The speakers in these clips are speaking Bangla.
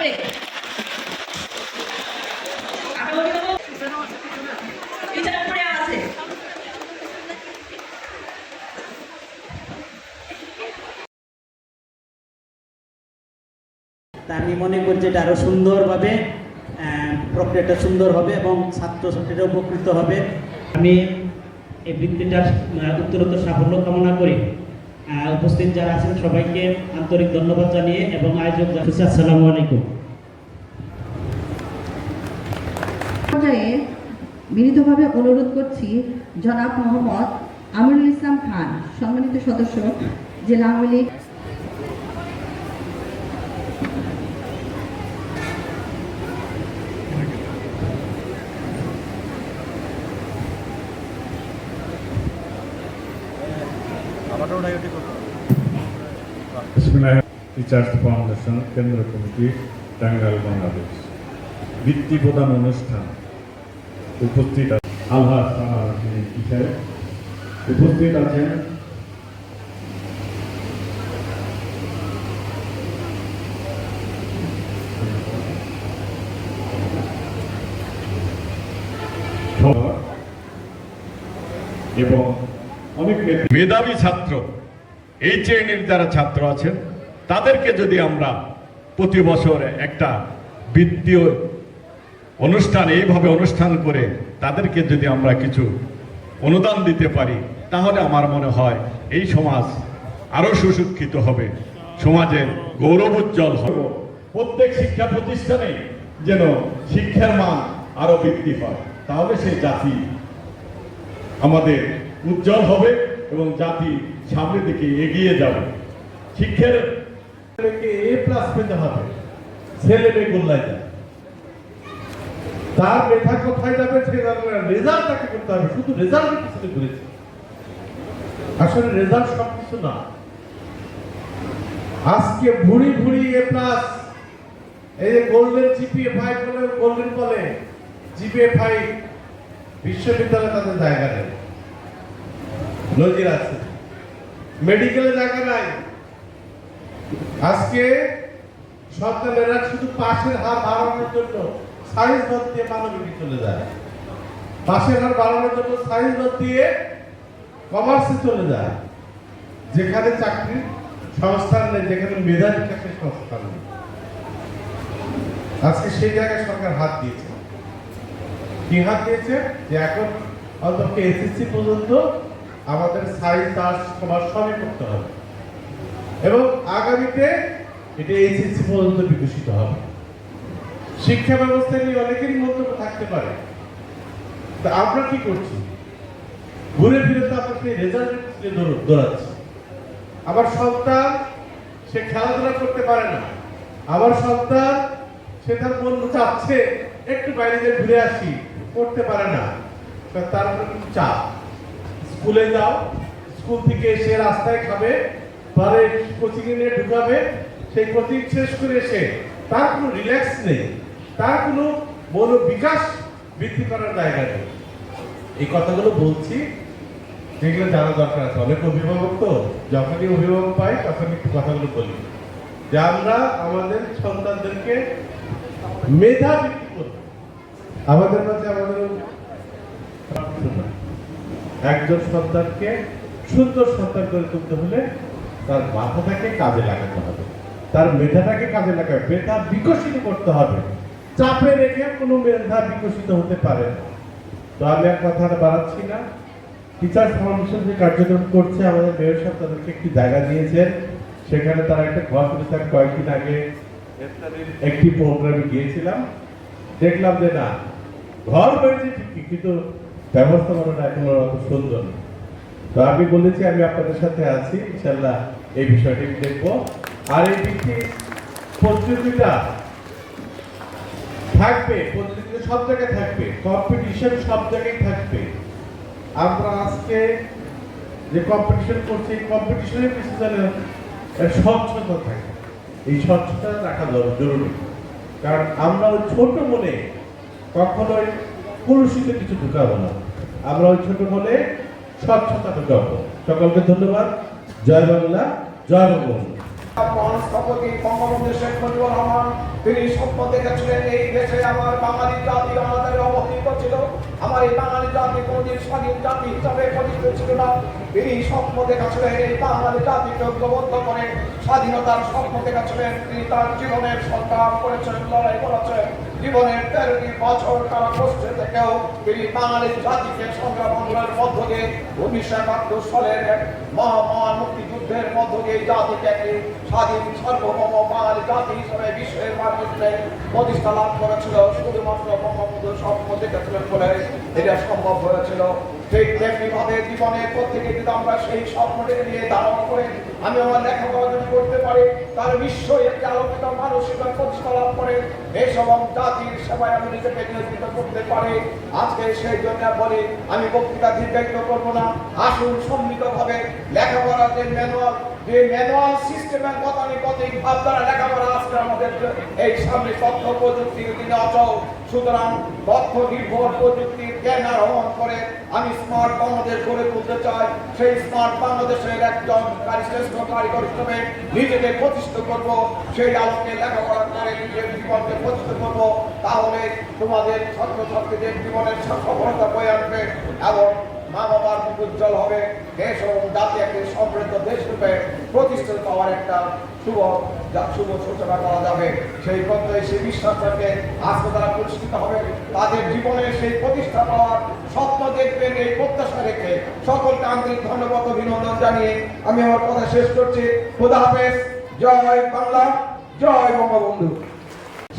আমি মনে করি যে এটা আরও সুন্দরভাবে প্রক্রিয়াটা সুন্দর হবে এবং ছাত্রছাত্রীরা উপকৃত হবে। আমি এই বৃত্তিটার উত্তরোত্তর সাফল্য কামনা করি। উপস্থিত যারা আছেন, সবাইকে আন্তরিক ধন্যবাদ জানিয়ে এবং আয়োজক জানাচ্ছি আসসালামু আলাইকুম। পর্যায়ে বিনীতভাবে অনুরোধ করছি, জনাব মোহাম্মদ আমিরুল ইসলাম খান, সম্মানিত সদস্য, জেলা আওয়ামী লীগ ফাউন্ডেশন কেন্দ্র কমিটি টাঙ্গাইল বাংলাদেশ বৃত্তি প্রদান অনুষ্ঠান উপস্থিত আলহাজ উপস্থিত আছেন এবং মেধাবী ছাত্র, এই শ্রেণির যারা ছাত্র আছেন, তাদেরকে যদি আমরা প্রতি বছর একটা বৃত্তীয় অনুষ্ঠান, এইভাবে অনুষ্ঠান করে তাদেরকে যদি আমরা কিছু অনুদান দিতে পারি, তাহলে আমার মনে হয় এই সমাজ আরও সুশিক্ষিত হবে, সমাজের গৌরব উজ্জ্বল হবে। প্রত্যেক শিক্ষা প্রতিষ্ঠানে যেন শিক্ষার মান আরও বৃদ্ধি পায়, তাহলে সেই জাতি আমাদের উজ্জ্বল হবে। এবং জাতি সামনের দিকে এগিয়ে যাবে। শিক্ষার এ প্লাস পেতে হবে। ছেলে মেয়ে গোল্লায় যায়। তার মেধা কোথায় যাবে সে রেজাল্ট তাকে করতে হবে। শুধু রেজাল্টের পিছনে ঘুরেছে। আসলে রেজাল্ট সবকিছু না। আজকে ভুড়ি ভুড়ি এ প্লাস এই যে গোল্ডেন জিপিএ ফাইভ বলে গোল্ডেন বলে। জিপিএ ফাইভ বিশ্ববিদ্যালয়ে তাদের জায়গা নেই। নজির আছে। মেডিকেলে জায়গা নাই। আজকে সন্তানেরা শুধু পাশের হার বাড়ানোর জন্য সাইজ দর দিয়ে মানবিকে চলে যায়। পাশের হার বাড়ানোর জন্য সাইজ দর দিয়ে কমার্সে চলে যায়। যেখানে চাকরির সংস্থান নেই, যেখানে মেধা বিকাশের সংস্থান নেই। আজকে সেই জায়গায় সরকার হাত দিয়েছে। কি হাত দিয়েছে? যে এখন অন্তত এসএসসি পর্যন্ত আমাদের সাইজ তার সবার সবই করতে হবে। এবং আগামীতে এটা এইচএসসি পর্যন্ত বিকশিত হবে। শিক্ষা ব্যবস্থা নিয়ে অনেকেরই মন্তব্য থাকতে পারে। তা আমরা কি করছি? ঘুরে ফিরে তো আপনাকে রেজাল্টের পিছনে দৌড়- দৌড়াচ্ছি। আমার সন্তান, সে খেলাধুলা করতে পারে না। আমার সন্তান, সে তার বন্ধু চাচ্ছে, একটু বাইরে গিয়ে ঘুরে আসি, করতে পারে না। তার কিন্তু চাপ? স্কুলে যাও, স্কুল থেকে এসে রাস্তায় খাবে পরে কোচিং এ নিয়ে ঢুকাবে, সেই কোচিং শেষ করে এসে তার কোনো রিল্যাক্স নেই, তার কোনো মনো বিকাশ বৃদ্ধি করার জায়গা নেই। এই কথাগুলো বলছি, যেগুলো জানা দরকার আছে। অনেক অভিভাবক তো, যখনই অভিভাবক পাই তখন একটু কথাগুলো বলি। যে আমরা আমাদের সন্তানদেরকে মেধা বৃদ্ধি করব। আমাদের মাঝে আমাদের একজন সন্তানকে সুন্দর সন্তান করে তুলতে হলে তার মাথাটাকে কাজে লাগাতে হবে। তার মেধাটাকে কাজে লাগাবে মেধা বিকশিত করতে হবে। চাপে রেখে কোনো মেধা বিকশিত হতে পারে। তো আমি আর কথা বাড়াচ্ছি না। টিচার্স ফাউন্ডেশন যে কার্যক্রম করছে, আমাদের মেয়র সাহেব তাদেরকে একটি জায়গা দিয়েছেন। সেখানে তারা একটা ঘর আমি কয়েকদিন আগে একটি প্রোগ্রামে গিয়েছিলাম। দেখলাম যে না, ঘর হয়েছে ঠিকই, কিন্তু ব্যবস্থাপনাটা এখন অত সুন্দর না। তো আমি বলেছি, আমি আপনাদের সাথে আছি, ইনশাল্লাহ এই বিষয়টি দেখব। আর এই দিকটি প্রতিযোগিতা থাকবে, প্রতিযোগিতা সব জায়গায় থাকবে কম্পিটিশন সব জায়গায় থাকবে। আমরা আজকে যে কম্পিটিশন করছি কম্পিটিশনের পিছনে এর স্বচ্ছতা থাকে। এই স্বচ্ছতা রাখা জরুরি। কারণ আমরা ওই ছোট মনে কখনোই কলুষিত কিছু ঢুকাবো না। আমরা ওই ছোট মনে স্বচ্ছতা ঢুকাবো। সকলকে ধন্যবাদ। জয় বাংলা, জয় বঙ্গবন্ধু বঙ্গবন্ধু শেখ মুজিবুর রহমান, তিনি দেখেছিলেন এই দেশে আমার বাঙালি জাতি, আমাদের ছিল। আমার এই বাঙালি জাতি কোনদিন স্বাধীন জাতি হিসাবে ছিল না। তিনি স্বপ্ন দেখেছিলেন এই বাঙালি জাতিকে ঐক্যবদ্ধ করে স্বাধীনতার স্বপ্ন দেখেছিলেন তিনি তার জীবনের সংগ্রাম করেছেন, লড়াই করেছেন। জীবনের তেরোটি বছর কারা কষ্টে থেকেও তিনি বাঙালি জাতিকে সংগ্রাম আন্দোলনের মধ্য দিয়ে উনিশশো একাত্তর সালের এক মহামহান মুক্তিযুদ্ধের মধ্য দিয়ে জাতিকে একটি স্বাধীন, সার্বভৌম বাঙালি জাতি হিসেবে বিশ্বের মানচিত্রে প্রতিষ্ঠা লাভ করেছিল। শুধুমাত্র বঙ্গবন্ধু স্বপ্ন দেখেছিলেন বলে এটা সম্ভব হয়েছিল। ঠিক তেমনি ভাবে জীবনের প্রত্যেকে যদি আমরা সেই স্বপ্নটিকে নিয়ে ধারণ করে। আমি আমার লেখাপড়া যদি করতে বিশ্ব একটি আলোকিত মানসিকতা প্রতিষ্ঠা লাভ করে এই সমস্ত জাতির সেবায় আমি নিজেকে নিয়োজিত করতে পারে। আজকে সেই জন্য বলে, আমি বক্তৃতা দীর্ঘায়িত করব না। আসুন সম্মিলিত ভাবে লেখাপড়া যে ম্যানুয়াল যে ম্যানুয়াল সিস্টেমের গতানুগতিক ভাব দ্বারা লেখাপড়া আজকে আমাদের এই সামনে তথ্য প্রযুক্তির দিনে অচল। সুতরাং তথ্য নির্ভর প্রযুক্তির জ্ঞান আহরণ করে আমি স্মার্ট বাংলাদেশ গড়ে তুলতে চাই। সেই স্মার্ট বাংলাদেশের একজন শ্রেষ্ঠ কারিগর হিসেবে নিজেকে প্রতিষ্ঠিত করব। সেই আলোকে লেখাপড়া করে নিজের জীবনকে প্রতিষ্ঠিত করব। তাহলে তোমাদের ছাত্রছাত্রীদের জীবনের সফলতা বয়ে আনবে এবং মা বাবার উজ্জ্বল হবে। দেশ এবং জাতি একটি সমৃদ্ধ প্রতিষ্ঠিত পাওয়ার একটা শুভ শুভ সূচনা করা যাবে। সেই সেই বিশ্বাস থাকে আজকে তারা প্রতিষ্ঠিত হবে। তাদের জীবনে সেই প্রতিষ্ঠা পাওয়ার স্বপ্ন দেখবেন এই প্রত্যাশা রেখে সকলকে আন্তরিক ধন্যবাদ, অভিনন্দন জানিয়ে আমি আমার কথা শেষ করছি। খোদা হাফেজ। জয় বাংলা, জয় বঙ্গবন্ধু।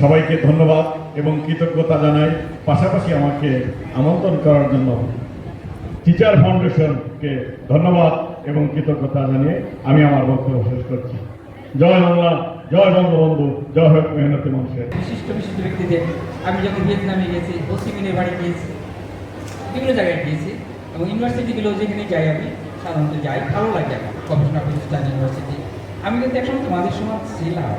সবাইকে ধন্যবাদ এবং কৃতজ্ঞতা জানাই। পাশাপাশি আমাকে আমন্ত্রণ করার জন্য টিচার ফাউন্ডেশনকে ধন্যবাদ এবং কৃতজ্ঞতা জানিয়ে আমি আমার বক্তব্য শেষ করছি। জয় বাংলা, জয় বঙ্গবন্ধু, জয় হোক মেহনতি মানুষের। বিশিষ্ট বিশিষ্ট ব্যক্তিদের আমি যখন ভিয়েতনামে গেছি ওসিমিনের বাড়ি গিয়েছি, বিভিন্ন জায়গায় গিয়েছি এবং ইউনিভার্সিটিগুলো যেখানে যাই আমি, সাধারণত যাই, ভালো লাগে গবেষণা প্রতিষ্ঠান, ইউনিভার্সিটি। আমি কিন্তু এখন তোমাদের সমাজ ছিলাম।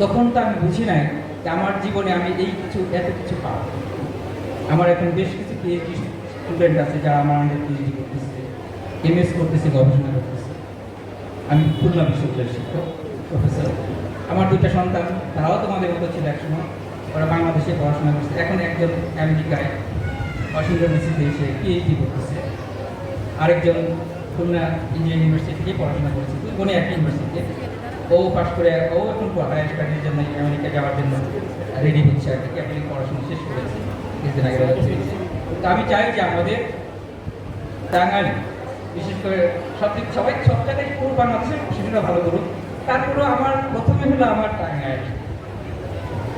তখন তো আমি বুঝি নাই যে আমার জীবনে আমি এই কিছু, এত কিছু পাব। আমার এখন বেশ কিছু পিএইচডি স্টুডেন্ট আছে যারা আমার আন্ডার পিএইচডি করতেছে এমএস করতেছে, গবেষণা করতেছে। আমি খুলনা বিশ্ববিদ্যালয়ের শিক্ষক, প্রফেসর। আমার দুইটা সন্তান, তারাও তোমাদের মতো ছিল একসময়। ওরা বাংলাদেশে পড়াশোনা করছে। এখন একজন আমেরিকায়, ওয়াশিংটন ডিসিতে এসে পিএইচডি করতেছে। আরেকজন খুলনা ইঞ্জিনিয়ারিং ইউনিভার্সিটি থেকে পড়াশোনা করেছে। কোনো একই ইউনিভার্সিটিতে। ও পাশ করে ও এখন হায়ার স্টাডির জন্য আমেরিকা যাওয়ার জন্য রেডি হচ্ছে আর কি। ক্যাথলিক পড়াশোনা শেষ করেছে। কিছুদিন আগে আমি চাই যে আমাদের টাঙ্গাইল বিশেষ করে সব দিক সবাই সব জায়গায় পুরো বাংলাদেশের শিশুরা ভালো করুক। তারপরেও আমার প্রথমে হলো আমার টাঙ্গাইল।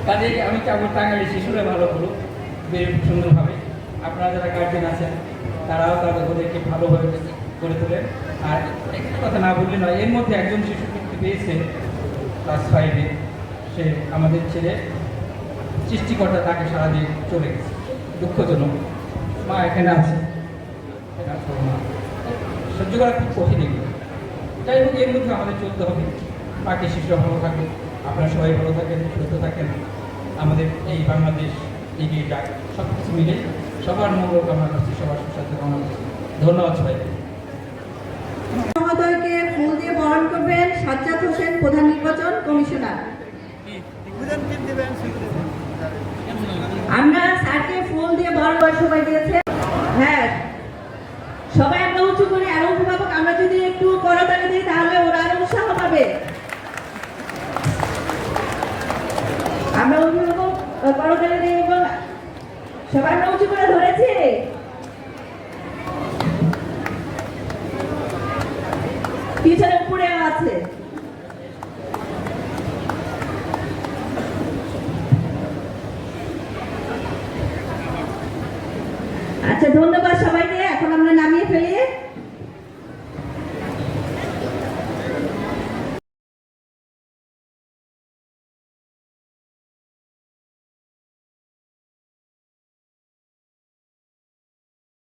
কাজে আমি চাবো টাঙ্গাইলের শিশুরা ভালো করুক, বেশ সুন্দরভাবে। আপনারা যারা গার্জেন আছেন, তারাও তাদের ওদেরকে ভালোভাবে করে তোলেন। আর একটা কথা না বললে নয়, এর মধ্যে একজন শিশু কিন্তু পেয়েছে ক্লাস ফাইভে সে আমাদের ছেলে, সৃষ্টিকর্তা তাকে সারাদিন চলে গেছে। দুঃখজনক। মা এখানে আছে। সহ্য করা খুব কঠিন এগুলো। যাই হোক এর মধ্যে আমাদের চলতে হবে। বাকি শিশুরা ভালো থাকুক। আপনারা সবাই ভালো থাকেন সুস্থ থাকেন। আমাদের এই বাংলাদেশ এগিয়ে যাক। সব কিছু মিলে সবার মঙ্গল কামনা করছি সবার সুস্বাস্থ্য কামনা করছি। ধন্যবাদ সবাইকে। মহোদয়কে ফুল দিয়ে বরণ করবেন সাজ্জাদ হোসেন প্রধান নির্বাচন কমিশনার। আমরা স্যারকে ফুল দিয়ে বরণ করে সবাই দিয়েছে। হ্যাঁ সবাই আমরা উঁচু করে আরও অভিভাবক আমরা যদি একটু করতালি দিই, তাহলে ওরা আরও উৎসাহ পাবে। আমরা অভিভাবক করতালি দিই এবং সবাই আমরা উঁচু করে ধরেছি। পিছনে উপরে আছে। আচ্ছা ধন্যবাদ সবাইকে। এখন আমরা নামিয়ে ফেলি।